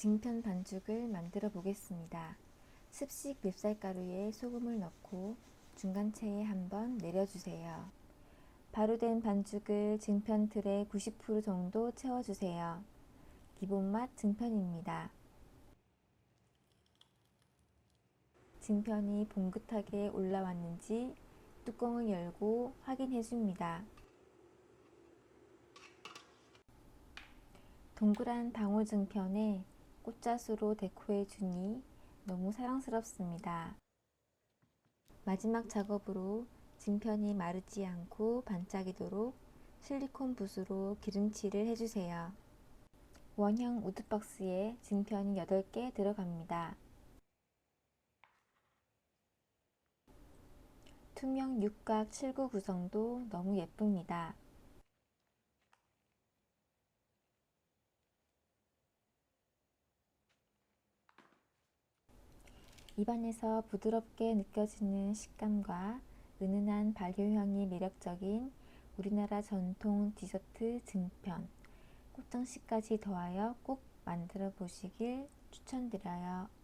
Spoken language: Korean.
증편 반죽을 만들어 보겠습니다. 습식 맵쌀가루에 소금을 넣고 중간체에 한번 내려주세요. 바로 된 반죽을 증편 틀에 90% 정도 채워주세요. 기본맛 증편입니다. 증편이 봉긋하게 올라왔는지 뚜껑을 열고 확인해 줍니다. 동그란 방울 증편에 꽃자수로 데코해 주니 너무 사랑스럽습니다. 마지막 작업으로 증편이 마르지 않고 반짝이도록 실리콘 붓으로 기름칠을 해주세요. 원형 우드박스에 증편이 8개 들어갑니다. 투명 육각 7구 구성도 너무 예쁩니다. 입안에서 부드럽게 느껴지는 식감과 은은한 발효향이 매력적인 우리나라 전통 디저트 증편 꽃장식까지 더하여 꼭 만들어 보시길 추천드려요.